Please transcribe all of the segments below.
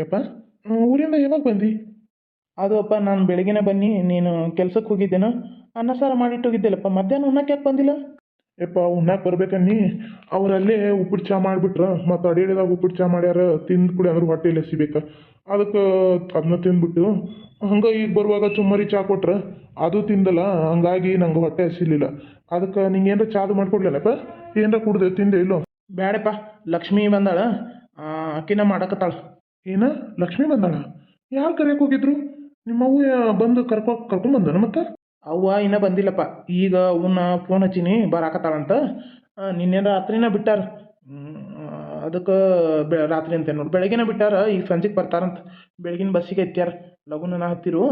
ಯಪ್ಪ? ಊರಿಂದ ಯಾವಾಗ ಬಂದು? ಅದು ಅಪ್ಪ ನಾನು ಬೆಳಗ್ಗೆನೇ ಬನ್ನಿ. ನೀನು ಕೆಲ್ಸಕ್ಕೆ ಹೋಗಿದ್ದೇನು? ಅನ್ನ ಸಾರು ಮಾಡಿಟ್ಟು ಹೋಗಿದ್ದೆಲ್ಲಪ್ಪ. ಮಧ್ಯಾಹ್ನ ಉಣ್ಣಕ್ಕೆ ಯಾಕೆ ಬಂದಿಲ್ಲ? ಯಪ್ಪ ಉಣ್ಣಕ್ಕೆ ಬರ್ಬೇಕನ್ನಿ. ಅವರಲ್ಲೇ ಉಪ್ಪಿಟ್ಟು ಚಾ ಮಾಡಿಬಿಟ್ರ. ಮತ್ತು ಅಡಿಯದಾಗ ಉಪ್ಪಿಟ್ಟು ಚಾ ಮಾಡ್ಯಾರ ತಿಂದು ಕುಡಿ ಅಂದ್ರೆ ಹೊಟ್ಟೆ ಇಲ್ಲ ಸಿಬೇಕ ಅದಕ್ಕೆ ಅದನ್ನ ತಿಂದ್ಬಿಟ್ಟು ಹಂಗೆ ಈಗ ಬರುವಾಗ ಚುಮ್ಮರಿ ಚಾ ಕೊಟ್ರ. ಅದು ತಿಂದಲ್ಲ ಹಂಗಾಗಿ ನಂಗೆ ಹೊಟ್ಟೆ ಹಸಿಲಿಲ್ಲ. ಅದಕ್ಕೆ ನಿಂಗೆ ಏನಾರ ಚಾದು ಮಾಡ್ಕೊಡ್ಲಿಲ್ಲಪ್ಪ ಏನರ ಕುಡ್ದೆ ತಿಂದೆ ಇಲ್ಲೋ? ಬ್ಯಾಡಪ್ಪ ಲಕ್ಷ್ಮಿ ಬಂದಾಳ. ಅಕ್ಕಿನ ಆಕಿನ ಮಾಡಕತ್ತಾಳ. ಏನ? ಲಕ್ಷ್ಮಿ ಬಂದಾಳ. ಯಾರು ಕರೆಯಕ್ಕೆ ಹೋಗಿದ್ರು? ನಿಮ್ಮವ್ವ ಬಂದು ಕರ್ಕೊ ಕರ್ಕೊಂಬಂದನ ಮತ್ತೆ? ಅವ್ವ ಇನ್ನೂ ಬಂದಿಲ್ಲಪ್ಪ. ಈಗ ಅವನ್ನ ಫೋನ್ ಹಚ್ಚೀನಿ, ಬರಾಕತ್ತಾಳಂತ. ನಿನ್ನೆ ರಾತ್ರಿನ ಬಿಟ್ಟಾರ. ಅದಕ್ಕೆ ಬೆ, ರಾತ್ರಿ ಅಂತ ನೋಡಿ. ಬೆಳಗ್ಗೆನ ಬಿಟ್ಟಾರ, ಈಗ ಸಂಜೆಗೆ ಬರ್ತಾರಂತ. ಬೆಳಗಿನ ಬಸ್ಸಿಗೆ ಐತ್ಯಾರ ಲಗುನ ಹತ್ತಿರು.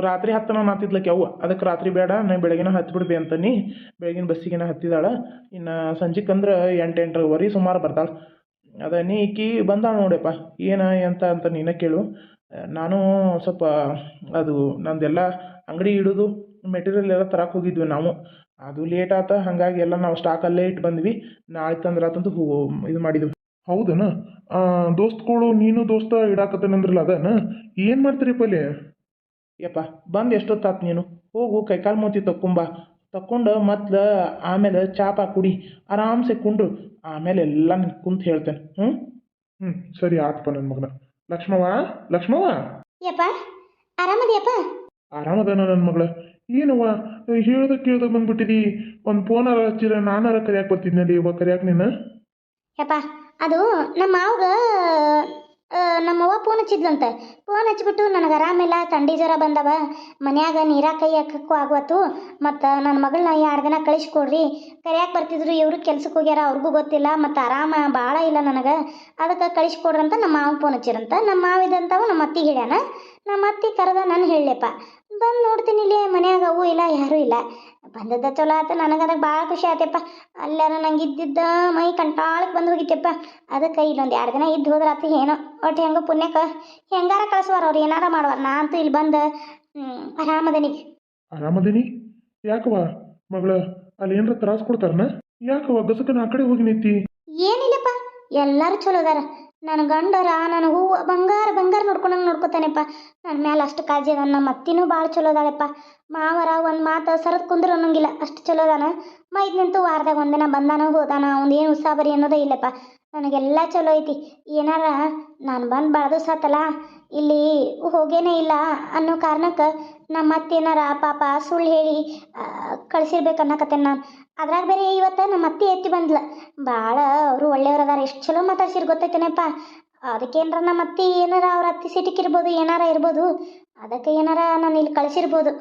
ರಾತ್ರಿ ಹತ್ತನ ಮಾತಿದ್ಲಕ್ಕೆ ಅವ್ವ. ಅದಕ್ಕೆ ರಾತ್ರಿ ಬೇಡ, ನಾ ಬೆಳಗಿನ ಅಂತ ಅಂತನಿ. ಬೆಳಗಿನ ಬಸ್ಸಿಗೆನ ಹತ್ತಿದಾಳ. ಇನ್ನು ಸಂಜೆಗೆ ಅಂದ್ರೆ ಎಂಟು ಎಂಟರವರೆ ಸುಮಾರು ಬರ್ತಾಳೆ. ಅದ ನೀ ಈಕಿ ಬಂದಾಳ ನೋಡಪ್ಪ ಏನು ಅಂತ ಅಂತ ನೀನು ಕೇಳು. ನಾನು ಸ್ವಲ್ಪ ಅದು ನಂದೆಲ್ಲ ಅಂಗಡಿ ಇಡೋದು ಮೆಟೀರಿಯಲ್ ಎಲ್ಲ ತರಕ್ಕೆ ಹೋಗಿದ್ವಿ ನಾವು. ಅದು ಲೇಟ್ ಆತ ಹಾಗಾಗಿ ಎಲ್ಲ ನಾವು ಸ್ಟಾಕ್ ಅಲ್ಲೇ ಇಟ್ಟು ಬಂದ್ವಿ. ನಾಳೆ ತಂದ್ರೆ ಆತಂತ ಹೋ ಇದು ಮಾಡಿದ್ವಿ. ಹೌದನ? ದೋಸ್ತಗಳು ನೀನು ದೋಸ್ತ ಇಡಾಕತ್ತೇನಂದ್ರಲ್ಲ ಅದನ? ಏನು ಮಾಡ್ತೀರಿ ಪಲ್ಯ? ಯಪ್ಪ ಬಂದು ಎಷ್ಟೊತ್ತಾತು ನೀನು? ಹೋಗು ಕೈಕಾಲು ಮೂತಿ ತಕ್ಕೊಂಬ. ತಕ್ಕೊಂಡು ಮತ್ತೆ ಆಮೇಲೆ ಚಾಪ ಕುಡಿ ಆರಾಮ್ಸೆ ಕುಂಡ್ರು ಆಮೇಲೆ ಎಲ್ಲ ನಿನ್ ಕುಂತು ಹೇಳ್ತೇನೆ. ಹ್ಞೂ ಹ್ಞೂ ಸರಿ ಆತಪ್ಪ ನನ್ನ ಮಗನ. ಲಕ್ಷ್ಮವ ಲಕ್ಷ್ಮವ ಯಪ್ಪ ಆರಾಮದಿಯಪ್ಪ ಆರಾಮದಾನ ನನ್ನ ಮಗಳ? ಏನವ್ವ ಹೇಳ್ದ ಕೇಳ್ದಾಗ ಬಂದ್ಬಿಟ್ಟಿದಿ? ಒಂದು ಫೋನ್ ಹಚ್ಚಿರ ನಾನಾರ ಕರಿಯಾಕೆ ಬರ್ತಿದ್ನಲ್ಲಿ ಇವಾಗ ಕರಿಯಾಕೆ ನೀನು? ಯಪ್ಪ ಅದು ನಮ್ಮ ಮಾವ್ಗ ನಮ್ಮವ್ವ ಫೋನ್ ಹಚ್ಚಿದ್ಲಂತೆ. ಫೋನ್ ಹಚ್ಚಿಬಿಟ್ಟು ನನಗೆ ಆರಾಮಿಲ್ಲ ಥಂಡಿ ಜ್ವರ ಬಂದವ. ಮನ್ಯಾಗ ನೀರ ಕೈ ಹಾಕಕ್ಕೂ ಆಗ್ವತ್ತು, ಮತ್ತು ನನ್ನ ಮಗಳನ್ನ ಎರಡು ದಿನ ಕಳಿಸ್ಕೊಡ್ರಿ. ಕರಿಯಾಕೆ ಬರ್ತಿದ್ರು, ಇವರು ಕೆಲ್ಸಕ್ಕೆ ಹೋಗ್ಯಾರ, ಅವ್ರಿಗೂ ಗೊತ್ತಿಲ್ಲ, ಮತ್ತು ಆರಾಮ ಭಾಳ ಇಲ್ಲ ನನಗೆ. ಅದಕ್ಕೆ ಕಳಿಸ್ಕೊಡ್ರಂತ ನಮ್ಮ ಮಾವ ಫೋನ್ ಹಚ್ಚಿರಂತ. ನಮ್ಮ ಮಾವಿದಂತವ ನಮ್ಮ ಅತ್ತಿಗೆ ಹೇಳ್ಯಾನ. ನಮ್ಮ ಅತ್ತಿ ಕರೆದ, ನಾನು ಹೇಳಪ್ಪ ಬಂದು ನೋಡ್ತೀನಿ ಇಲ್ಲಿ ಮನ್ಯಾಗ. ಅವು ಇಲ್ಲ ಯಾರೂ ಇಲ್ಲ. ಬಂದದ್ದ ಚಲೋ ಆತ. ನನಗೆ ಅದಕ್ಕೆ ಭಾಳ ಖುಷಿ ಆತಪ್ಪ ಅಲ್ಲಾರ ನಂಗೆ ಇದ್ದಿದ್ದ ಮೈ ಕಂಟಾಳಕ್ಕೆ ಬಂದು ಹೋಗಿತ್ತಪ್ಪ ಅದಕ್ಕೆ ಇಲ್ಲೊಂದು ಎರಡು ದಿನ ಇದ್ದು ಹೋದ್ರೆ ಆತು ಏನೋ. ಒಟ್ಟು ಹೆಂಗೋ ಪುಣ್ಯಕ್ಕೆ. ಹೆಂಗಾರ ಕಳಿಸುವಾರ ಅವ್ರು ಏನಾರ ಮಾಡುವಾರ. ನಾ ಅಂತೂ ಇಲ್ಲಿ ಬಂದು ಆರಾಮದನಿ. ಆರಾಮದೀನಿ? ಯಾಕವ್ವ ಮಗಳ? ಅಲ್ಲಿ ಏನಾರ ತ್ರಾಸ ಕೊಡ್ತಾರನ? ಯಾಕವ್ವ ಗಸಕನ ಆ ಕಡೆ ಹೋಗಿ ನಿಂತಿ? ಏನಿಲ್ಲಪ್ಪ. ಎಲ್ಲರೂ ಚಲೋ ಅದಾರ. ನನ್ನ ಗಂಡರ ನನ್ನ ಹೂವು, ಬಂಗಾರ ಬಂಗಾರ ನೋಡ್ಕೊಂಡಂಗೆ ನೋಡ್ಕೊತಾನೆಪ್ಪ. ನನ್ನ ಮೇಲೆ ಅಷ್ಟು ಕಾಳಜಿ ಅದ ನಮ್ಮ ಅತ್ತಿನೂ ಭಾಳ ಚಲೋ ಅದಾಳಪ್ಪ. ಮಾವರ ಒಂದು ಮಾತು ಸರದ್ ಕುಂದ್ರು ಅನ್ನೋಂಗಿಲ್ಲ, ಅಷ್ಟು ಚಲೋ ಅದಾನ. ಮೈದ್ ನಿಂತು ವಾರದಾಗ ಒಂದಿನ ಬಂದಾನ ಹೋದಾನ, ಅವ್ನು ಏನು ಉಸಾಬರಿ ಅನ್ನೋದೇ ಇಲ್ಲಪ್ಪ. ನನಗೆಲ್ಲ ಚಲೋ ಐತಿ. ಏನಾರ ನಾನು ಬಂದು ಬೆಳೆದು ಆತಲ್ಲ ಇಲ್ಲಿ ಹೋಗೇನೇ ಇಲ್ಲ ಅನ್ನೋ ಕಾರಣಕ್ಕೆ ನಮ್ಮ ಅತ್ತೇನಾರ ಪಾಪ ಸುಳ್ಳು ಹೇಳಿ ಕಳ್ಸಿರ್ಬೇಕು ಅನ್ನಕತ್ತೇನೆ ನಾನು. ಅದ್ರಾಗ ಬೇರೆ ಇವತ್ತು ನಮ್ಮ ಅತ್ತೆ ಎತ್ತಿ ಬಂದ್ಲ. ಭಾಳ ಅವರು ಒಳ್ಳೆಯವ್ರು ಅದಾರ ಎಷ್ಟು ಚಲೋ ಮಾತಾಡ್ಸಿರ್ ಗೊತ್ತೈತೇನಪ್ಪ. ಅದಕ್ಕೇನಾರ ನಮ್ಮ ಅತ್ತೆ ಏನಾರ ಅವ್ರ ಅತ್ತಿ ಸಿಟಿಕಿರ್ಬೋದು ಏನಾರ ಇರ್ಬೋದು ಅದಕ್ಕೆ ಏನಾರ ನಾನು ಇಲ್ಲಿ ಕಳಿಸಿರ್ಬೋದು.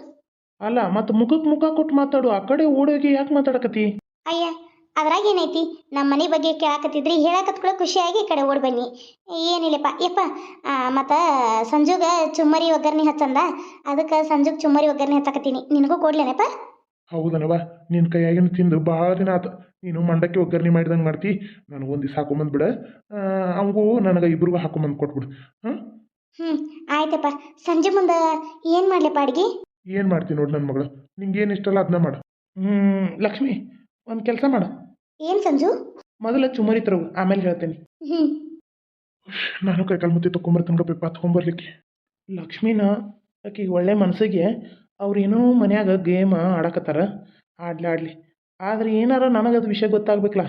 ಅಲ್ಲ ಮತ್ತು ಮುಖಕ್ಕೆ ಮುಖ ಕೊಟ್ಟು ಮಾತಾಡು ಆ ಕಡೆ ಓಡೋಗಿ ಯಾಕೆ ಮಾತಾಡಕತ್ತಿ? ಅಯ್ಯ ಅದ್ರಾಗ ಏನೈತಿ? ನಮ್ಮ ಮನೆ ಬಗ್ಗೆ ಕೇಳಾಕತ್ತಿದ್ರಿ ಹೇಳಕತ್ಕೊಳ್ಳೋ ಖುಷಿಯಾಗಿ ಈ ಕಡೆ ಓಡಿ ಬನ್ನಿ. ಏನಿಲ್ಲಪ್ಪ ಯಪ್ಪ ಮತ್ತು ಸಂಜುಗ ಚುಮ್ಮರಿ ಒಗ್ಗರಣೆ ಹಚ್ಚಂದ. ಅದಕ್ಕೆ ಸಂಜುಗ್ ಚುಮ್ಮರಿ ಒಗ್ಗರಣೆ ಹಚ್ಚಕತ್ತೀನಿ. ನಿನಗೂ ಕೊಡ್ಲೇನಪ್ಪ? ಹೌದನವ ನಿನ್ನ ಕೈಯಾಗಿನ ತಿಂದು ಭಾಳ ದಿನ ಆತು. ನೀನು ಮಂಡಕ್ಕಿ ಒಗ್ಗರಣೆ ಮಾಡಿದಂಗೆ ಮಾಡ್ತಿ. ನನಗೊಂದು ದಿವಸ ಹಾಕೊಂಬಂದ್ಬಿಡ ಅವಂಗೂ ನನಗೆ ಇಬ್ರಿಗೂ ಹಾಕೊಂಬಂದು ಕೊಟ್ಬಿಡು. ಹಾಂ? ಹ್ಞೂ ಆಯ್ತಪ್ಪ. ಸಂಜೆ ಮುಂದೆ ಏನು ಮಾಡ್ಲಪ್ಪ ಅಡ್ಗೆ? ಏನು ಮಾಡ್ತೀನಿ ನೋಡಿ ನನ್ನ ಮಗಳು. ನಿಂಗೆ ಏನು ಇಷ್ಟಲ್ಲ ಅದನ್ನ ಮಾಡು. ಹ್ಞೂ ಲಕ್ಷ್ಮಿ ಒಂದು ಕೆಲಸ ಮಾಡು. ಏನು ಸಂಜು? ಮೊದಲ ಚುಮರಿ ತರ ಆಮೇಲೆ ಹೇಳ್ತೇನೆ. ನಾನು ಕೈಕಾಲು ಮುತ್ತಿ ತೊಗೊಂಬರ್ತೀನಿ ಗಪ್ಪ ತೊಗೊಂಬರ್ಲಿಕ್ಕೆ ಲಕ್ಷ್ಮಿನ ಆಕಿಗೆ ಒಳ್ಳೆ ಮನಸ್ಸಿಗೆ ಅವ್ರೇನೋ ಮನ್ಯಾಗ ಗೇಮ್ ಆಡಕತ್ತಾರ ಆಡ್ಲಿ ಆಡ್ಲಿ. ಆದ್ರೆ ಏನಾರ ನನಗದು ವಿಷಯ ಗೊತ್ತಾಗ್ಬೇಕಲ್ಲ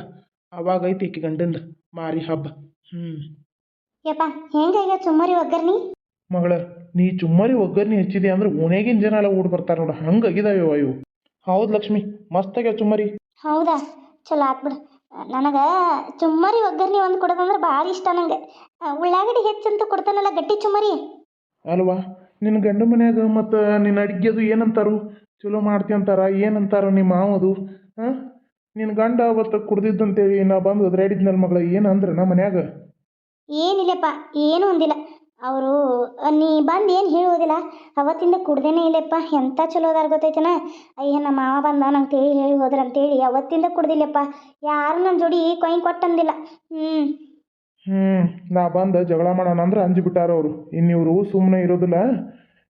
ಅವಾಗ ಐತಿ ಈಕಿ ಗಂಡಂದು ಮಾರಿ ಹಬ್ಬ. ಹ್ಞೂ ಯಪ್ಪ ಹೆಂಗ ಚುಮ್ಮರಿ ಒಗ್ಗರ್ನಿ ಮಗಳ ನೀ ಚುಮ್ಮರಿ ಒಗ್ಗರ್ನಿ ಹೆಚ್ಚಿದೆ ಅಂದ್ರೆ ಓಣೆಗಿನ ಜನ ಎಲ್ಲ ಓಡ್ ಬರ್ತಾರೆ ನೋಡು ಹಂಗಾಗಿದಾವೆ ಇವು. ಹೌದು ಲಕ್ಷ್ಮಿ ಮಸ್ತಾಗ್ಯಾವ ಚುಮ್ಮರಿ ಹೌದಾ? ಚಲೋ ಆತ್ಬಿಡು ನನಗೆ ಚುಮ್ಮರಿ ಒಗ್ಗರ್ಣಿ ಒಂದು ಕೊಡೋದಂದ್ರೆ ಭಾಳ ಇಷ್ಟ ನಂಗೆ. ಆ, ಉಳ್ಳಾಗಡ್ಡಿ ಹೆಚ್ಚಂತೂ ಕೊಡ್ತಾನಲ್ಲ ಗಟ್ಟಿ ಚುಮ್ಮರಿ? ಅಲ್ವಾ? ನಿನ್ನ ಗಂಡ ಮನ್ಯಾಗ ಮತ್ತು ನಿನ್ನ ಅಡ್ಗೆದು ಏನಂತಾರು? ಚಲೋ ಮಾಡ್ತಿ ಅಂತಾರ? ಏನಂತಾರ ನಿಮ್ಮ ಮಾವದು? ಹಾಂ? ನಿನ್ನ ಗಂಡ ಅವತ್ತು ಕುಡ್ದಿದ್ದಂತೇಳಿ ನಾ ಬಂದು ಒದ್ರಾಡಿದ್ನಲ್ಲ ಮಗಳ ಏನು ಅಂದ್ರೆ ನಮ್ಮ ಮನ್ಯಾಗ? ಏನಿಲ್ಲಪ್ಪ ಏನೂ ಒಂದಿಲ್ಲ ಅವರು ನೀ ಬಂದು ಏನು ಹೇಳುವುದಿಲ್ಲ? ಅವತ್ತಿಂದ ಕುಡ್ದೇನೆ ಇಲ್ಲಪ್ಪ ಎಂಥ ಚಲೋ ಅದಾರ ಗೊತ್ತೈತನ? ಅಯ್ಯ ನಮ್ಮ ಮಾವ ಬಂದ ನಂಗೆ ತಿಳಿ ಹೇಳಿ ಹೋದ್ರ ಅಂತೇಳಿ ಅವತ್ತಿಂದ ಕುಡ್ದಿಲ್ಲಪ್ಪ. ಯಾರು ನನ್ನ ಜೋಡಿ ಕೊಯ್ ಕೊಟ್ಟಂದಿಲ್ಲ. ಹ್ಞೂ ಹ್ಞೂ ನಾ ಬಂದು ಜಗಳ ಮಾಡೋಣ ಅಂದ್ರೆ ಅಂಜಿಬಿಟ್ಟಾರ ಅವರು. ಇನ್ನಿವರು ಸುಮ್ಮನೆ ಇರೋದಿಲ್ಲ.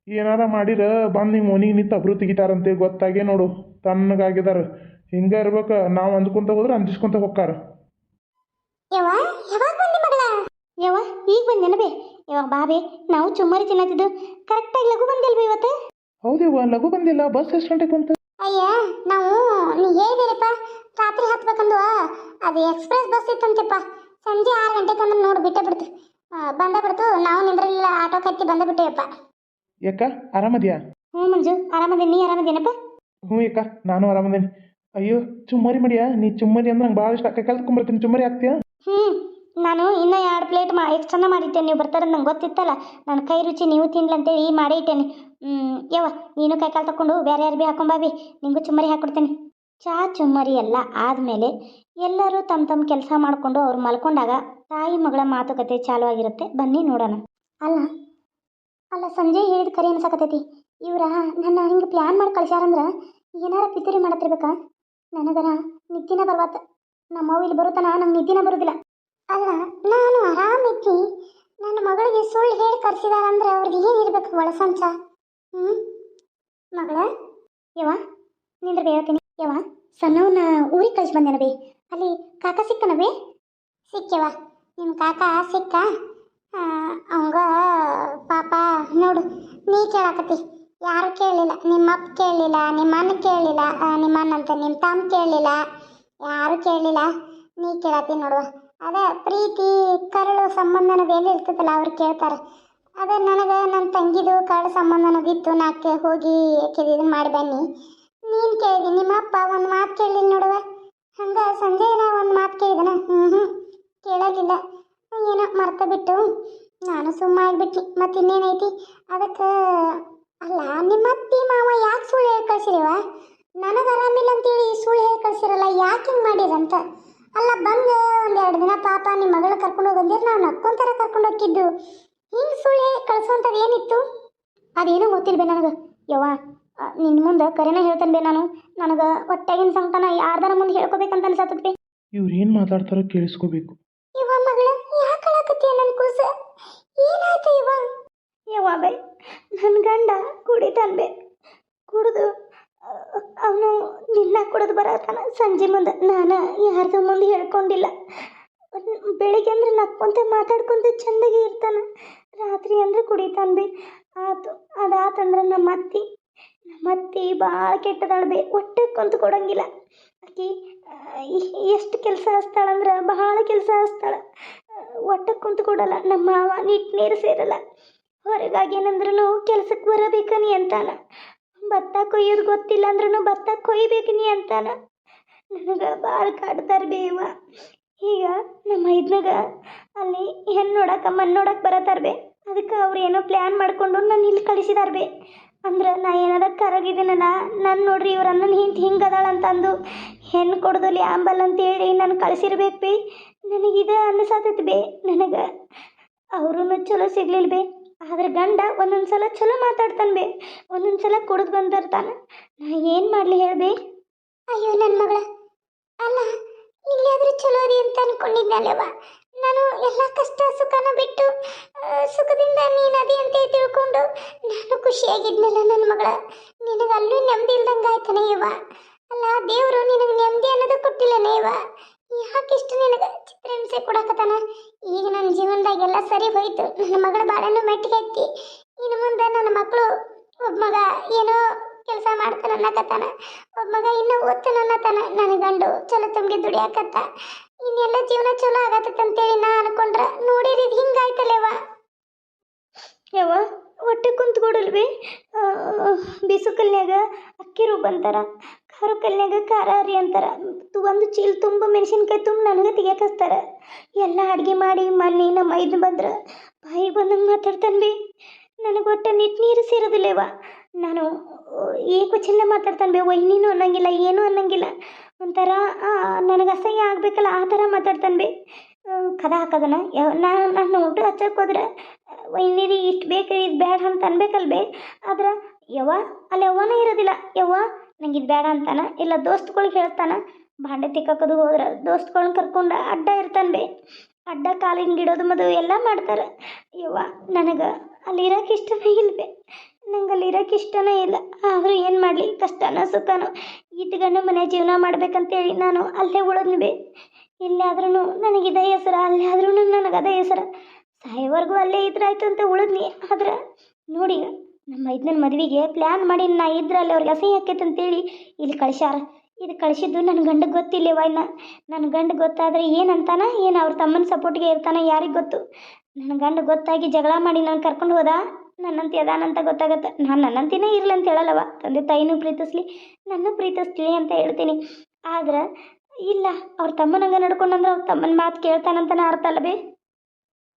ಏನಾರ ಮಾಡಿರ ಬಂದು ನಿಮ್ಮ ಮನಿಗೆ ನಿಂತು ಅಬ್ರು ತೆಗಿತಾರಂತೆ ಗೊತ್ತಾಗೇ ನೋಡು. ತಣ್ಣಗಾಗಿದಾರ ಹಿಂಗೆ ಇರ್ಬೇಕು ನಾವು ಅಂಜ್ಕೊಂತ ಹೋದ್ರೆ ಅಂಜಿಸ್ಕೊಂತ ಹೋಗ್ತಾರ ಯವ್ವ ಯಾವಾಗ ಬಂದಿ ಮಗಳ? ಯವ್ವ ಈಗ ಬಂದೇನ ಬೇ? ಇವಾಗ ಬಾಬಿ ನಾವು ಚುಮ್ಮರಿ ತಿನ್ನತ್ತಿದ್ದು ಕರೆಕ್ಟಾಗಿ ಲಘು ಬಂದಿಲ್ವ ಇವತ್ತು? ಹೌದೇವ ಲಘು ಬಂದಿಲ್ಲ ಬಸ್ ಎಷ್ಟು ಗಂಟೆಗೆ ಬಂತು? ಅಯ್ಯ ನಾವು ನೀ ಹೇಳಿದಿರಪ್ಪ ರಾತ್ರಿ ಹತ್ಬೇಕಂದು ಅದು ಎಕ್ಸ್ಪ್ರೆಸ್ ಬಸ್ ಇತ್ತಂತೆಪ್ಪ ಸಂಜೆ ಆರು ಗಂಟೆ ಅಂದ್ರೆ ನೋಡಿ ಬಿಟ್ಟೆ ಬಿಡ್ತು. ಬಂದ ಬಿಡ್ತು. ನಾವು ನಿಂದ್ರಲಿಲ್ಲ ಆಟೋ ಕತ್ತಿ ಬಂದ ಬಿಟ್ಟೆಯಪ್ಪ ಯಾಕ ಆರಾಮದ್ಯಾ? ಹ್ಞೂ ಮಂಜು ಆರಾಮದಿ ನೀ ಆರಾಮದೇನಪ್ಪ ಹ್ಞೂ ಯಾಕ ನಾನು ಆರಾಮದೇನಿ. ಅಯ್ಯೋ ಚುಮ್ಮರಿ ಮಡಿಯಾ? ನೀ ಚುಮ್ಮರಿ ಅಂದ್ರೆ ನಂಗೆ ಭಾಳ ಇಷ್ಟ. ಕೈ ಕಲ್ತ್ಕೊಂಬರ್ತೀನಿ ಚುಮ್ಮರಿ ಆಗ್ತೀಯಾ ಹ್ಞೂ. ನಾನು ಇನ್ನೂ ಎರಡು ಪ್ಲೇಟ್ ಮಾ ಚೆಂದ ಮಾಡಿಟ್ಟೇನೆ ನೀವು ಬರ್ತಾರೆ ನಂಗೆ ಗೊತ್ತಿತ್ತಲ್ಲ. ನನ್ನ ಕೈ ರುಚಿ ನೀವು ತಿನ್ಲಂತೇಳಿ ಈ ಮಾಡಿ ಇಟ್ಟೇನೆ. ಯವ್ವ, ನೀನು ಕೈ ಕಾಲು ತಕೊಂಡು ಬೇರೆ ಯಾರು ಭೀ ಹಾಕೊಂಬಾಬಿ ನಿಂಗೂ ಚುಮ್ಮರಿ ಹಾಕ್ಕೊಡ್ತೇನೆ ಚಾ ಚುಮ್ಮರಿ ಎಲ್ಲ ಆದಮೇಲೆ ಎಲ್ಲರೂ ತಮ್ಮ ತಮ್ಮ ಕೆಲಸ ಮಾಡಿಕೊಂಡು ಅವ್ರು ಮಲ್ಕೊಂಡಾಗ ತಾಯಿ ಮಗಳ ಮಾತುಕತೆ ಚಾಲು ಆಗಿರುತ್ತೆ. ಬನ್ನಿ ನೋಡೋಣ. ಅಲ್ಲ ಅಲ್ಲ, ಸಂಜೆ ಹೇಳಿದ ಕರಿ ಅನ್ಸಕತೈತಿ. ಇವ್ರ, ನನ್ನ ಹಿಂಗೆ ಪ್ಲ್ಯಾನ್ ಮಾಡಿ ಕಳ್ಸ್ಯಾರಂದ್ರೆ ಏನಾರ ಪಿತೂರಿ ಮಾಡತ್ತಿರ್ಬೇಕಾ? ನನಗರ ನಿದ್ದಿನ ಬರ್ವಾತ. ನಮ್ಮ ಇಲ್ಲಿ ಬರುತ್ತಾನ, ನಂಗೆ ನಿದ್ದಿನ ಬರೋದಿಲ್ಲ. ಅಲ್ಲ, ನಾನು ಆರಾಮಿದ್ದಿ. ನನ್ನ ಮಗಳಿಗೆ ಸುಳ್ಳು ಹೇಳಿ ಕರ್ಸಿದಾರಂದ್ರೆ ಅವ್ರಿಗೆ ಏನಿರ್ಬೇಕು ಒಳಸಂಚ ಹ್ಞೂ ಮಗಳ ಯವ ನಿಂದ್ರ ಹೇಳ್ತೀನಿ. ಯವ ಸಣ್ಣವನ್ನ ಊರಿಗೆ ಕಳ್ಸಿ ಬಂದೇನ ಬೇ. ಅಲ್ಲಿ ಕಾಕ ಸಿಕ್ಕನ ಬೇ? ಸಿಕ್ಕ್ಯವ ನಿಮ್ಮ ಕಾಕ ಸಿಕ್ಕ? ಅವಂಗ ಪಾಪ, ನೋಡು, ನೀ ಕೇಳಾಕತಿ ಯಾರು ಕೇಳಿಲ್ಲ. ನಿಮ್ಮ ಅಪ್ಪ ಕೇಳಲಿಲ್ಲ ನಿಮ್ಮ ಅಣ್ಣ ಕೇಳಲಿಲ್ಲ ನಿಮ್ಮ ಅಂತ ನಿಮ್ಮ ತಮ್ಮ ಕೇಳಲಿಲ್ಲ ಯಾರು ಕೇಳಲಿಲ್ಲ ನೀ ಕೇಳತ್ತಿ ನೋಡುವ. ಅದೇ ಪ್ರೀತಿ, ಕರಳು ಸಂಬಂಧ ಅನ್ನೋದು ಇರ್ತದಲ್ಲ ಅವ್ರು ಕೇಳ್ತಾರೆ. ಅದೇ ನನಗೆ ನನ್ನ ತಂಗಿದು ಕರಳು ಸಂಬಂಧ ಅನ್ನೋದಿತ್ತು ನಾಕೆ ಹೋಗಿ ಇದನ್ನು ಮಾಡಿ ಬನ್ನಿ. ನೀನು ಕೇಳಿದಿ, ನಿಮ್ಮ ಅಪ್ಪ ಒಂದು ಮಾತು ಕೇಳಲಿಲ್ಲ ನೋಡುವ? ಹಂಗೆ ಸಂಜೆನ ಒಂದು ಮಾತು ಕೇಳಿದನ? ಹ್ಞೂ ಹ್ಞೂ ಕೇಳೋದಿಲ್ಲ. ಏನೋ ಮರ್ತ ಬಿಟ್ಟು ನಾನು ಸುಮ್ಮ ಆಗ್ಬಿಟ್ಟಿ ಮತ್ತೆ ಇನ್ನೇನೈತಿ ಅದಕ್ಕೆ ಅಲ್ಲ, ನಿಮ್ಮ ಅತ್ತಿ, ಮಾವ ಯಾಕೆ ಸುಳ್ಳು ಹೇಳಿ ಕಳ್ಸಿರಿವ ನನಗೆ ಆರಾಮಿಲ್ಲ ಅಂತೇಳಿ ಸುಳ್ಳು ಹೇಳಿ ಕಳ್ಸಿರಲ್ಲ ಯಾಕೆ ಹಿಂಗೆ ಮಾಡಿರಂತ ಅಲ್ಲ ಬಂದು ಒಂದು ಎರಡು ದಿನ ಪಾಪ ನಿಮ್ಮ ಮಗಳು ಕರ್ಕೊಂಡು ಹೋಗಂದಿರ ನಾವು ನಕ್ಕೊಂತರ ಕರ್ಕೊಂಡು ಹೋಗಿದ್ದು ಹಿಂಗೆ ಸುಳ್ಳು ಕಳ್ಸೋಂಥದ್ದು ಏನಿತ್ತು? ಅದೇನು ಗೊತ್ತಿಲ್ಲ ಬೇ ನನಗೆ. ಯವ್ವ ನಿನ್ನ ಮುಂದೆ ಕರೆನ ಹೇಳ್ತಾನೆ ಬೇ ನಾನು. ನನಗೆ ಒಟ್ಟಾಗಿನ ಸಂಕಟನ ಯಾರ್ದಾರ ಮುಂದೆ ಹೇಳ್ಕೊಬೇಕಂತ ಅನ್ಸತ್ತದ ಬೇ. ಇವ್ರು ಏನು ಮಾತಾಡ್ತಾರೋ ಕೇಳಿಸ್ಕೋಬೇಕು. ಇವ ಮಗಳ ಯಾಕೆ ಅಳಕತ್ತೀಯ ನನ್ನ ಕೂಸ? ಏನಾಯ್ತು ಇವ ಯವ್ವ ಬೈ ನನ್ನ ಗಂಡ ಕುಡಿತಾನ ಬೇ ಕುಡಿದು ಅವನು ನಿನ್ನ ಕುಡಿದು ಬರತಾನ ಸಂಜೆ ಮುಂದೆ. ನಾನು ಯಾರ್ದು ಮುಂದೆ ಹೇಳ್ಕೊಂಡಿಲ್ಲ. ಬೆಳಿಗ್ಗೆ ಅಂದ್ರೆ ನಕ್ಕೊಂತ ಮಾತಾಡ್ಕೊಂತ ಚಂದಗೆ ಇರ್ತಾನ. ರಾತ್ರಿ ಅಂದ್ರೆ ಕುಡಿತಾನ ಬಿ. ಆತು, ಅದಾತಂದ್ರೆ ನಮ್ಮ ಅತ್ತಿ. ನಮ್ಮ ಅತ್ತಿ ಭಾಳ ಕೆಟ್ಟದಾಳ ಬೇ. ಒಟ್ಟೆ ಕುಂತು ಕೊಡಂಗಿಲ್ಲ. ಆಕಿ ಎಷ್ಟು ಕೆಲಸ ಹಚ್ತಾಳಂದ್ರೆ ಬಹಳ ಕೆಲಸ ಹಚ್ತಾಳ. ಒಟ್ಟಕ್ಕೆ ಕುಂತು ಕೊಡಲ್ಲ. ನಮ್ಮ ಮಾವ ನಿಟ್ಟು ನೀರು ಸೇರಲ್ಲ. ಹೊರಗಾಗಿ ಏನಂದ್ರೂ ಕೆಲ್ಸಕ್ಕೆ ಬರಬೇಕ ನೀ ಅಂತಾನ. ಭತ್ತ ಕೊಯ್ಯೋದು ಗೊತ್ತಿಲ್ಲ ಅಂದ್ರೂ ಭತ್ತ ಕೊಯ್ಬೇಕು ನೀ ಅಂತಾನ. ನನಗೆ ಭಾಳ ಕಾಡ್ತಾರ ಬೇವ. ಈಗ ನಮ್ಮ ಐದ್ನಾಗ ಅಲ್ಲಿ ಹೆಣ್ಣು ನೋಡಕ್ಕೆ ಮಣ್ಣು ನೋಡಕ್ಕೆ ಬರತ್ತಾರ ಬೇ. ಅದಕ್ಕೆ ಅವ್ರು ಏನೋ ಪ್ಲ್ಯಾನ್ ಮಾಡಿಕೊಂಡು ನಾನು ಇಲ್ಲಿ ಕಳಿಸಿದಾರ ಬೇ. ಅಂದ್ರೆ ನಾ ಏನಾರ ಕರಗಿದ್ದೀನಲ್ಲ ನನ್ನ ನೋಡ್ರಿ ಇವ್ರು ಅಣ್ಣನ ಹಿಂತ ಹಿಂಗೆ ಅದಾಳ ಅಂತಂದು ಹೆಣ್ಣು ಕೊಡೋದಲ್ಲಿ ಆಂಬಲ್ ಅಂತೇಳಿ ನಾನು ಕಳಿಸಿರ್ಬೇಕು ಬೇ. ನನಗಿದು ಅನ್ನಿಸತೈತಿ ಬೇ. ನನಗೆ ಅವ್ರೂ ಚಲೋ ಸಿಗ್ಲಿಲ್ಲ ಬೇ. ಆದ್ರೆ ಗಂಡ ಒಂದೊಂದು ಸಲ ಚಲೋ ಮಾತಾಡ್ತಾನೆ ಬೇ. ಒಂದೊಂದು ಸಲ ಕುಡಿದು ಬಂದಿರ್ತಾನೆ. ನಾ ಏನು ಮಾಡಲಿ ಹೇಳ್ಬೇ ಅಯ್ಯೋ ನನ್ನ ಮಗಳ. ಅಲ್ಲ ಇಲ್ಲಾದ್ರೂ ಚಲೋ ಅದಿ ಅಂತ ಅನ್ಕೊಂಡಿದ್ದಲ್ಲವ ನಾನು ಎಲ್ಲ ಕಷ್ಟ ಸುಖನ ಬಿಟ್ಟು ಸುಖದಿಂದ ನೀನು ಅದೇ ಅಂತ ತಿಳ್ಕೊಂಡು ನಾನು ಖುಷಿಯಾಗಿದ್ನಲ್ಲ ನನ್ನ ಮಗಳ. ನಿನಗೆ ಅಲ್ಲೂ ನೆಮ್ಮದಿ ಇಲ್ದಂಗೆ ಆಯ್ತಾನೆ ಇವ ಅಲ್ಲ, ದೇವರು ನಿನಗೆ ನೆಮ್ಮದಿ ಅನ್ನೋದು ಕೊಟ್ಟಿಲ್ಲನೇ ಇವ ಯಾಕಿಷ್ಟು ನಿನಗೆ ಚಿತ್ರಹಿಂಸೆ ಕೊಡಕತ್ತಾನ? ಈಗ ನನ್ನ ಜೀವನದಾಗೆಲ್ಲ ಸರಿ ಹೋಯ್ತು. ನನ್ನ ಮಗಳ ಬಾಳನ್ನು ಮೆಟ್ಟಿಗೆ ಹತ್ತಿ ಇನ್ನು ಮುಂದೆ ನನ್ನ ಮಕ್ಕಳು, ಒಬ್ಬ ಮಗ ಏನೋ ಕೆಲಸ ಮಾಡ್ತಾನ ಒಬ್ಬ ಮಗ ಇನ್ನೂ ಓದ್ತಾನ ಅನ್ನತಾನ ನನ್ನ ಗಂಡು ಚಲೋ ತಮಗೆ ದುಡಿಯಾಕತ್ತ. ಇನ್ನೆಲ್ಲ ಜೀವನ ಚಲೋ ಆಗತ್ತಂತೇಳಿ ನಾ ಅನ್ಕೊಂಡ್ರ, ನೋಡಿರಿ ಇದು ಹಿಂಗಾಯ್ತಲ್ಲೇವ ಯವ್ವ, ಒಟ್ಟು ಕುಂತ್ಕೊಡಲ್ವಿ? ಬಿಸುಕಲ್ನ್ಯಾಗ ಬಿಸು ಕಲ್ನ್ಯಾಗ ಅಕ್ಕಿ ರುಬ್ಬ ಅಂತಾರ ಖಾರ ಕಲ್ನ್ಯಾಗ ಖಾರ ರೀ ಅಂತಾರ ಒಂದು ಚೀಲ ತುಂಬ ಮೆಣಸಿನ್ಕಾಯಿ ತುಂಬ ನನಗೆ ತೆಗಿಯಕ್ಕೆ ಎಲ್ಲ ಅಡುಗೆ ಮಾಡಿ ಮನೆ ನಮ್ಮ ಐದು ಬಂದ್ರೆ ಬಾಯಿ ಬಂದಂಗೆ ಮಾತಾಡ್ತಾನೆ ಬಿ. ನನಗೆ ಒಟ್ಟು ನಿಟ್ಟು ನೀರು ಸೇರೋದಿಲ್ಲವ. ನಾನು ಏ ಚಿನ್ನ ಮಾತಾಡ್ತಾನೆ ಬೇ. ವೈನಿನೂ ಅನ್ನಂಗಿಲ್ಲ, ಏನೂ ಅನ್ನಂಗಿಲ್ಲ. ಒಂಥರ ನನಗೆ ಅಸಹ್ಯ ಆಗಬೇಕಲ್ಲ, ಆ ಥರ ಮಾತಾಡ್ತಾನೆ ಬಿ. ಕದ ಹಾಕೋದನ. ನಾನು ನಾನು ಊಟ ಹಚ್ಚಕ್ಕೆ ಹೋದ್ರೆ ವೈನಿರಿ ಇಷ್ಟು ಬೇಕು, ಇದು ಬೇಡ ಅಂತ ಅನ್ಬೇಕಲ್ಲ ಬೇ. ಆದ್ರೆ, ಯವ್ವ, ಅಲ್ಲಿ ಯವ್ವನೇ ಇರೋದಿಲ್ಲ. ಯವ್ವ ನಂಗೆ ಇದು ಬೇಡ ಅಂತಾನ. ಇಲ್ಲ, ದೋಸ್ತಗಳಿಗೆ ಹೇಳ್ತಾನ, ಭಾಂಡೆ ತಿಕ್ಕದು ಹೋದ್ರೆ ದೋಸ್ತ್ಗಳ್ನ ಕರ್ಕೊಂಡು ಅಡ್ಡ ಇರ್ತಾನೆ ಬೇ. ಅಡ್ಡ ಕಾಲಿನ ಗಿಡೋದು ಮದು ಎಲ್ಲ ಮಾಡ್ತಾರೆ. ಯವ್ವ, ನನಗೆ ಅಲ್ಲಿ ಇರಕ್ಕೆ ಇಷ್ಟನೇ ಇಲ್ಲ ಬೇ. ನಂಗೆ ಅಲ್ಲಿ ಇರೋಕೆ ಇಷ್ಟನೇ ಇಲ್ಲ. ಆದರೂ ಏನು ಮಾಡಲಿ? ಕಷ್ಟನೋ ಸುಖನೋ? ಈತಗಣ್ಣು ಮನೆ ಜೀವನ ಮಾಡ್ಬೇಕಂತೇಳಿ ನಾನು ಅಲ್ಲೇ ಉಳಿದ್ನಿ ಬೇ. ಇಲ್ಲಾದ್ರೂ ನನಗೆ ಇದೇ ಹೆಸರು ಅಲ್ಲೇ ಆದ್ರೂ ನನಗೆ ಅದೇ ಹೆಸರು. ಸಾಯೋವರೆಗೂ ಅಲ್ಲೇ ಇದ್ರಾಯ್ತು ಅಂತ ಉಳಿದ್ನಿ. ಆದ್ರೆ ನೋಡಿ ನಮ್ಮ ಐದನೇ ಮದುವೆಗೆ ಪ್ಲ್ಯಾನ್ ಮಾಡಿ, ನಾ ಇದ್ರಲ್ಲಿ ಅವ್ರಿಗೆ ಅಸಹ್ಯ ಆಕೈತೆ ಅಂತೇಳಿ ಇಲ್ಲಿ ಕಳ್ಸ್ಯಾರ. ಇದು ಕಳಿಸಿದ್ದು ನನ್ನ ಗಂಡಗೆ ಗೊತ್ತಿಲ್ಲವ ಇನ್ನ. ನನ್ನ ಗಂಡ ಗೊತ್ತಾದ್ರೆ ಏನಂತಾನ, ಏನು ಅವ್ರ ತಮ್ಮನ ಸಪೋರ್ಟ್ಗೆ ಇರ್ತಾನೆ ಯಾರಿಗೆ ಗೊತ್ತು? ನನ್ನ ಗಂಡ ಗೊತ್ತಾಗಿ ಜಗಳ ಮಾಡಿ ನಾನು ಕರ್ಕೊಂಡು ಹೋದ, ನನ್ನಂತೆ ಅದಾನಂತ ಗೊತ್ತಾಗತ್ತೆ. ನಾನು ನನ್ನಂತಿನೇ ಇರಲಿ ಅಂತ ಹೇಳಲ್ಲವ. ತಂದೆ ತಾಯಿನೂ ಪ್ರೀತಿಸ್ಲಿ, ನನ್ನ ಪ್ರೀತಿಸ್ಲಿ ಅಂತ ಹೇಳ್ತೀನಿ. ಆದ್ರೆ ಇಲ್ಲ, ಅವ್ರ ತಮ್ಮನಂಗೆ ನಡ್ಕೊಂಡಂದ್ರೆ ಅವ್ರ ತಮ್ಮನ ಮಾತು ಕೇಳ್ತಾನಂತನ ಅರ್ಥ ಅಲ್ಲ ಅಲ್ಲವೇ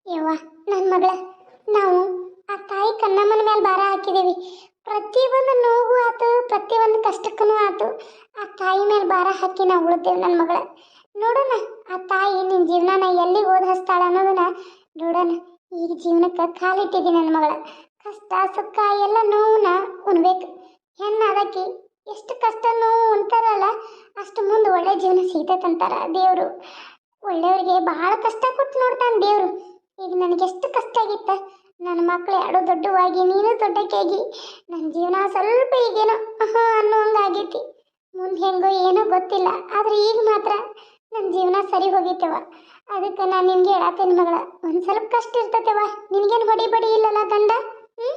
ಯವ್ವ ನನ್ನ ಮಗಳ, ನಾವು ಆ ತಾಯಿ ಕನ್ನಮ್ಮನ ಮೇಲೆ ಭಾರ ಹಾಕಿದ್ದೀವಿ ಪ್ರತಿಯೊಂದು ನೋವು ಆತು, ಪ್ರತಿಯೊಂದು ಕಷ್ಟಕ್ಕೂ ಆತು, ಆ ತಾಯಿ ಮೇಲೆ ಭಾರ ಹಾಕಿ ನಾವು ಉಳಿತೇವೆ ನನ್ನ ಮಗಳ. ನೋಡೋಣ, ಆ ತಾಯಿ ನಿನ್ನ ಜೀವನನ ಎಲ್ಲಿಗೆ ಓದ್ ಹಸ್ತಾಳ ಅನ್ನೋದನ್ನ ನೋಡೋಣ. ಈಗ ಜೀವನಕ್ಕೆ ಕಾಲಿಟ್ಟಿದ್ದೀನಿ ನನ್ನ ಮಗಳ. ಕಷ್ಟ, ಸುಖ, ಎಲ್ಲ ನೋವನ್ನ ಉಣ್ಬೇಕು. ಹೆಣ್ಣಾದಕ್ಕೆ ಎಷ್ಟು ಕಷ್ಟ ನೋವು ಉಣ್ತಾರಲ್ಲ, ಅಷ್ಟು ಮುಂದೆ ಒಳ್ಳೆ ಜೀವನ ಸಿಗ್ತೈತಂತಾರ ದೇವರು. ಒಳ್ಳೆಯವ್ರಿಗೆ ಬಹಳ ಕಷ್ಟ ಕೊಟ್ಟು ನೋಡ್ತಾನೆ ದೇವರು. ಈಗ ನನಗೆ ಎಷ್ಟು ಕಷ್ಟ ಆಗಿತ್ತ? ನನ್ನ ಮಕ್ಕಳು ಎರಡು ದೊಡ್ಡವಾಗಿ, ನೀನು ದೊಡ್ಡಕ್ಕಾಗಿ ನನ್ನ ಜೀವನ ಸ್ವಲ್ಪ ಈಗೇನೋ ಅನ್ನೋ ಹಂಗಾಗೈತಿ ಮುಂದೆ ಹೆಂಗೋ ಏನೋ ಗೊತ್ತಿಲ್ಲ, ಆದರೆ ಈಗ ಮಾತ್ರ ನನ್ನ ಜೀವನ ಸರಿ ಹೋಗಿತ್ತವ ಅದಕ್ಕೆ ನಾನು ನಿನಗೆ ಹೇಳತ್ತೇನೆ ಮಗಳ, ಒಂದು ಸ್ವಲ್ಪ ಕಷ್ಟ ಇರ್ತತೆವ ನಿನಗೇನು ಹೊಡಿ ಬಡಿ ಇಲ್ಲಲ್ಲ ಗಂಡ? ಹ್ಞೂ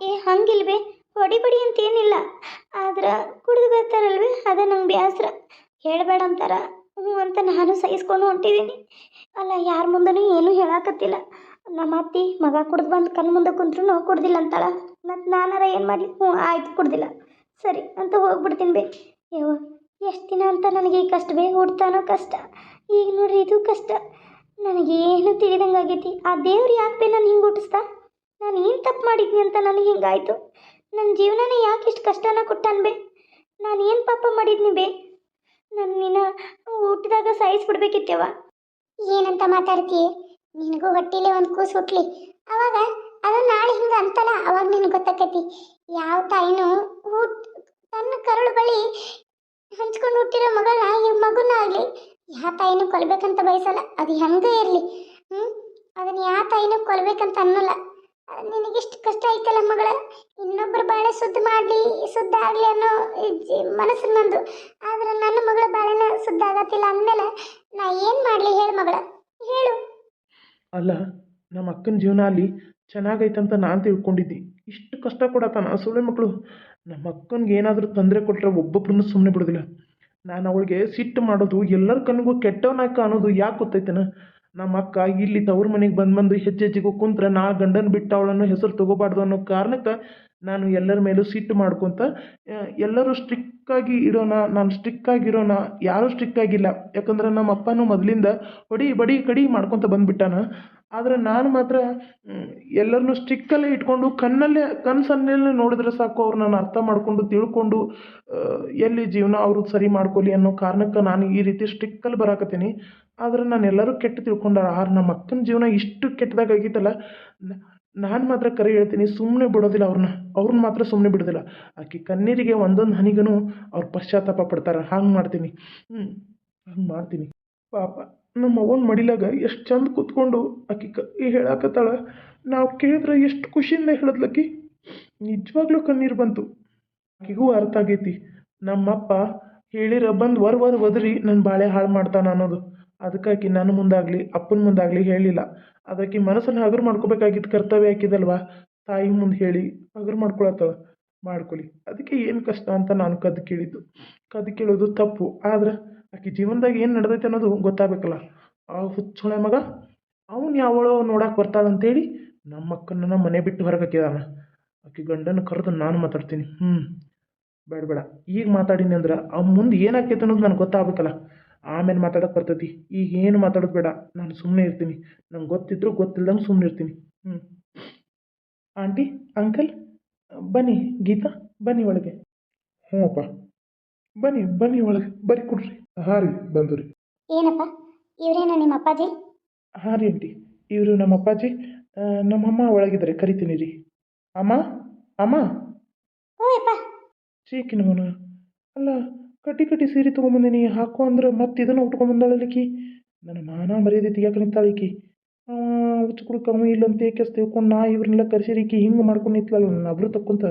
ಏ, ಹಂಗಿಲ್ವೇ ಹೊಡಿ ಬಡಿ ಅಂತ ಏನಿಲ್ಲ ಆದ್ರೆ ಕುಡಿದು ಬರ್ತಾರಲ್ವೇ, ಅದ ನಂಗೆ ಬೇಸರ ಹೇಳಬೇಡ ಅಂತಾರ ಹ್ಞೂ ಅಂತ ನಾನು ಸಹಿಸ್ಕೊಂಡು ಹೊಂಟಿದ್ದೀನಿ ಅಲ್ಲ, ಯಾರ ಮುಂದನೂ ಏನೂ ಹೇಳಾಕತ್ತಿಲ್ಲ. ನಮ್ಮ ಅತ್ತಿ ಮಗ ಕುಡ್ದು ಬಂದು ಕಣ್ಣು ಮುಂದೆ ಕುಂತ್ರು ಕುಡ್ದಿಲ್ಲ ಅಂತಾಳ. ಮತ್ತು ನಾನಾರ ಏನು ಮಾಡಲಿ? ಹ್ಞೂ, ಆಯ್ತು, ಕುಡ್ದಿಲ್ಲ. ಸರಿ, ಅಂತ ಹೋಗ್ಬಿಡ್ತೀನಿ ಬೇ. ಯವ್ವ, ಎಷ್ಟು ದಿನ ಅಂತ ನನಗೆ ಈ ಕಷ್ಟ ಬೇ? ಹುಡ್ತಾನೋ ಕಷ್ಟ. ಈಗ ನೋಡ್ರಿ, ಇದು ಕಷ್ಟ. ನನಗೇನು ತಿಳಿದಂಗೆ ಆಗೈತಿ. ಆ ದೇವ್ರು ಯಾಕೆ ಬೇ ನಾನು ಹಿಂಗೆ ಹುಟ್ಟಿಸ್ದ? ನಾನು ಏನು ತಪ್ಪು ಮಾಡಿದ್ನಿ ಅಂತ ನನಗೆ ಹಿಂಗಾಯ್ತು ನನ್ನ ಜೀವನನೇ ಯಾಕೆ ಇಷ್ಟು ಕಷ್ಟನ ಕೊಟ್ಟಾನ ಬೇ? ನಾನು ಏನು ಪಾಪ ಮಾಡಿದ್ನಿ ಬೇ? ನನ್ನ ಹುಟ್ಟಿದಾಗ ಸಾಯಿಸ್ಬಿಡ್ಬೇಕಿತ್ತವ ಏನಂತ ಮಾತಾಡ್ತೀಯ? ನಿನಗೂ ಹೊಟ್ಟಿಲೆ ಒಂದು ಕೂಸು ಹುಟ್ಲಿ. ಅವಾಗ ಅದು ನಾಳೆ ಹಿಂಗೆ ಅಂತಲ್ಲ, ಅವಾಗ ನಿನಗೆ ಗೊತ್ತಾಕತಿ. ಯಾವ ತಾಯಿನೂ ಹುಟ್, ತನ್ನ ಕರುಳು ಬಳಿ ಹಂಚ್ಕೊಂಡು ಹುಟ್ಟಿರೋ ಮಗಳನ್ನ ಈ ಮಗುನ ಆಗಲಿ ಯಾವ ತಾಯಿನೂ ಕೊಲ್ಬೇಕಂತ ಬಯಸಲ್ಲ. ಅದು ಹೆಂಗೆ ಇರಲಿ ಹ್ಞೂ ಅದನ್ನ ಯಾವ ತಾಯಿನೂ ಕೊಲ್ಬೇಕಂತ ಅನ್ನಲ್ಲ. ನಿನಗಿಷ್ಟು ಕಷ್ಟ ಐತಲ್ಲ ಮಗಳ? ಇನ್ನೊಬ್ಬರು ಬಾಳೆ ಶುದ್ಧ ಮಾಡಲಿ ಶುದ್ಧ ಆಗಲಿ ಅನ್ನೋ ಮನಸ್ಸು ನಂದು. ಆದ್ರೆ ನನ್ನ ಮಗಳ ಬಾಳೆನ ಶುದ್ಧ ಆಗತ್ತಿಲ್ಲ ಅಂದಮೇಲೆ ನಾ ಏನು ಮಾಡಲಿ ಹೇಳು ಮಗಳ? ಹೇಳು. ಅಲ್ಲ, ನಮ್ಮ ಅಕ್ಕನ ಜೀವನ ಅಲ್ಲಿ ಚೆನ್ನಾಗೈತಂತ ನಾನು ತಿಳ್ಕೊಂಡಿದ್ದೆ. ಇಷ್ಟು ಕಷ್ಟ ಕೊಡತ್ತಾನ ಸುಳ್ಳೆ ಮಕ್ಕಳು ನಮ್ಮ ಅಕ್ಕನಿಗೆ ಏನಾದರೂ ತೊಂದರೆ ಕೊಟ್ಟರೆ ಒಬ್ಬೊಬ್ಬರನ್ನು ಸುಮ್ಮನೆ ಬಿಡೋದಿಲ್ಲ. ನಾನು ಅವಳಿಗೆ ಸಿಟ್ಟು ಮಾಡೋದು ಎಲ್ಲರ ಕಣ್ಣಿಗೂ ಕೆಟ್ಟವನಾಕ ಅನ್ನೋದು ಯಾಕೆ ಗೊತ್ತೈತೇನ? ನಮ್ಮ ಅಕ್ಕ ಇಲ್ಲಿ ತವ್ರ ಮನೆಗೆ ಬಂದು ಬಂದು ಹೆಜ್ಜೆ ಕುಂತ್ರ ನಾ ಗಂಡನ ಬಿಟ್ಟು ಅವಳನ್ನು ಹೆಸರು ತಗೋಬಾರ್ದು ಅನ್ನೋ ಕಾರಣಕ್ಕೆ ನಾನು ಎಲ್ಲರ ಮೇಲೂ ಸಿಟ್ಟು ಮಾಡ್ಕೊತ ಎಲ್ಲರೂ ಸ್ಟ್ರಿಕ್ಕಾಗಿ ಇರೋಣ ನಾನು ಸ್ಟ್ರಿಕ್ಕಾಗಿರೋಣ ಯಾರೂ ಸ್ಟ್ರಿಕ್ಕಾಗಿಲ್ಲ ಯಾಕಂದ್ರೆ ನಮ್ಮ ಅಪ್ಪನೂ ಮೊದಲಿಂದ ಹೊಡಿ ಬಡಿ ಕಡಿ ಮಾಡ್ಕೊತ ಬಂದುಬಿಟ್ಟಾನ. ಆದರೆ ನಾನು ಮಾತ್ರ ಎಲ್ಲರನ್ನು ಸ್ಟ್ರಿಕ್ಕಲ್ಲೇ ಇಟ್ಕೊಂಡು ಕಣ್ಣಲ್ಲೇ, ಕನಸನ್ನಲ್ಲೇ ನೋಡಿದ್ರೆ ಸಾಕು ಅವ್ರನ್ನ ಅರ್ಥ ಮಾಡಿಕೊಂಡು ತಿಳ್ಕೊಂಡು ಎಲ್ಲಿ ಜೀವನ ಅವರು ಸರಿ ಮಾಡ್ಕೊಳ್ಳಿ ಅನ್ನೋ ಕಾರಣಕ್ಕೆ ನಾನು ಈ ರೀತಿ ಸ್ಟ್ರಿಕ್ಕಲ್ಲಿ ಬರಾಕತ್ತೀನಿ. ಆದ್ರೆ ನಾನು ಎಲ್ಲರೂ ಕೆಟ್ಟು ತಿಳ್ಕೊಂಡಾರ. ಆರು ನಮ್ಮ ಅಕ್ಕನ ಜೀವನ ಇಷ್ಟು ಕೆಟ್ಟದಾಗೈತಲ್ಲ ನಾನು ಮಾತ್ರ ಕರೆ ಹೇಳ್ತೀನಿ ಸುಮ್ಮನೆ ಬಿಡೋದಿಲ್ಲ ಅವ್ರನ್ನ ಅವ್ರನ್ನ ಮಾತ್ರ ಸುಮ್ಮನೆ ಬಿಡೋದಿಲ್ಲ. ಆಕೆ ಕಣ್ಣೀರಿಗೆ ಒಂದೊಂದು ಹನಿಗೂ ಅವ್ರು ಪಶ್ಚಾತ್ತಾಪ ಪಡ್ತಾರೆ. ಹಂಗೆ ಮಾಡ್ತೀನಿ. ಹ್ಞೂ ಹಂಗೆ ಮಾಡ್ತೀನಿ. ಪಾಪ ನಮ್ಮ ಅವ್ವನ ಮಡಿಲಾಗ ಎಷ್ಟು ಚಂದ ಕೂತ್ಕೊಂಡು ಆಕೆ ಕ ಹೇಳಾಕತ್ತಾಳ. ನಾವು ಕೇಳಿದ್ರೆ ಎಷ್ಟು ಖುಷಿಯಿಂದ ಹೇಳಿದ್ಲಕ್ಕಿ ನಿಜವಾಗ್ಲೂ ಕಣ್ಣೀರು ಬಂತು. ಆಕೆಗೂ ಅರ್ಥ ಆಗೈತಿ. ನಮ್ಮಪ್ಪ ಹೇಳಿರ ಬಂದು ವರ್ ವರ್ ಒದ್ರಿ ನನ್ನ ಬಾಳೆ ಹಾಳು ಮಾಡ್ತಾನ ಅನ್ನೋದು. ಅದಕ್ಕಾಗಿ ನನ್ನ ಮುಂದಾಗಲಿ, ಅಪ್ಪನ ಮುಂದಾಗಲಿ ಹೇಳಿಲ್ಲ. ಅದಕ್ಕೆ ಮನಸ್ಸನ್ನು ಹಗುರು ಮಾಡ್ಕೋಬೇಕಾಗಿದ್ದು ಕರ್ತವ್ಯ ಆಕಿದಲ್ವ ತಾಯಿ ಮುಂದೆ ಹೇಳಿ ಹಗುರು ಮಾಡ್ಕೊಳತ್ತಳ ಮಾಡ್ಕೊಳ್ಳಿ ಅದಕ್ಕೆ ಏನು ಕಷ್ಟ ಅಂತ ನಾನು ಕದ್ದು ಕೇಳಿದ್ದು. ಕದ್ದು ಕೇಳೋದು ತಪ್ಪು. ಆದ್ರೆ ಆಕೆ ಜೀವನದಾಗ ಏನು ನಡೆದೈತೆ ಅನ್ನೋದು ಗೊತ್ತಾಗಬೇಕಲ್ಲ. ಆ ಹುಚ್ಚೊಳೆ ಮಗ, ಅವನು ಯಾವಳೋ ನೋಡಕ್ಕೆ ಬರ್ತಾಳಂತೇಳಿ ನಮ್ಮ ಅಕ್ಕನ ಮನೆ ಬಿಟ್ಟು ಹೊರಗೆ ಆಕೆ ಗಂಡನ ಕರೆದು ನಾನು ಮಾತಾಡ್ತೀನಿ. ಹ್ಞೂ ಬೇಡ ಬೇಡ ಈಗ ಮಾತಾಡೀನಿ ಅಂದ್ರೆ ಅವ್ನ ಮುಂದೆ ಏನಾಕೈತೆ ಅನ್ನೋದು ನನಗೆ ಗೊತ್ತಾಗಬೇಕಲ್ಲ. ಆಮೇಲೆ ಮಾತಾಡೋಕೆ ಬರ್ತೈತಿ. ಈಗ ಏನು ಮಾತಾಡೋದು ಬೇಡ. ನಾನು ಸುಮ್ಮನೆ ಇರ್ತೀನಿ. ನಂಗೆ ಗೊತ್ತಿದ್ರು ಗೊತ್ತಿಲ್ದಂಗೆ ಸುಮ್ಮನೆ ಇರ್ತೀನಿ. ಹ್ಞೂ ಆಂಟಿ ಅಂಕಲ್ ಬನ್ನಿ ಗೀತಾ ಬನ್ನಿ ಒಳಗೆ. ಹ್ಞೂ ಅಪ್ಪ ಬನ್ನಿ ಬನ್ನಿ ಒಳಗೆ. ಬರೀ ಕೊಡ್ರಿ. ಹಾಂ ರೀ ಬಂದು ರೀ ಏನಪ್ಪ? ಇವರೇನ ನಿಮ್ಮ ಅಪ್ಪಾಜಿ? ಹಾಂ ರೀ ಆಂಟಿ. ಇವರು ನಮ್ಮ ಅಪ್ಪಾಜಿ. ನಮ್ಮ ನಮ್ಮಮ್ಮ ಒಳಗಿದ್ದಾರೆ. ಕರಿತೀನಿ ರೀ. ಅಮ್ಮ? ಅಮ್ಮ? ಓ ಅಪ್ಪ ಚೀಕಿನವನ? ಅಲ್ಲ ಕಟ್ಟಿ ಕಟ್ಟಿ ಸೀರೆ ತೊಗೊಂಬಂದಿನಿ ಹಾಕು ಅಂದ್ರೆ ಮತ್ತೆ ಇದನ್ನು ಉಟ್ಕೊಂಬಂದಳಲಿಕ್ಕಿ ನನ್ನ ಮಾನ ಮರ್ಯಾದೆ ತೆಗಿಯಾಕ ನಿಂತಾಳಿಕಿ ಹುಚ್ಚು ಕುಡ್ಕ ಅವ ಇಲ್ಲಂತ ಏಕೆಸ್ ತಿಳ್ಕೊಂಡು ನಾ ಇವ್ರನ್ನೆಲ್ಲ ಕರೆಸಿರಿಕಿ ಹಿಂಗೆ ಮಾಡ್ಕೊಂಡು ನಿಂತ್ಲಲ್ಲ ನನ್ನ ಅಬ್ರು ತಕ್ಕೊಂತ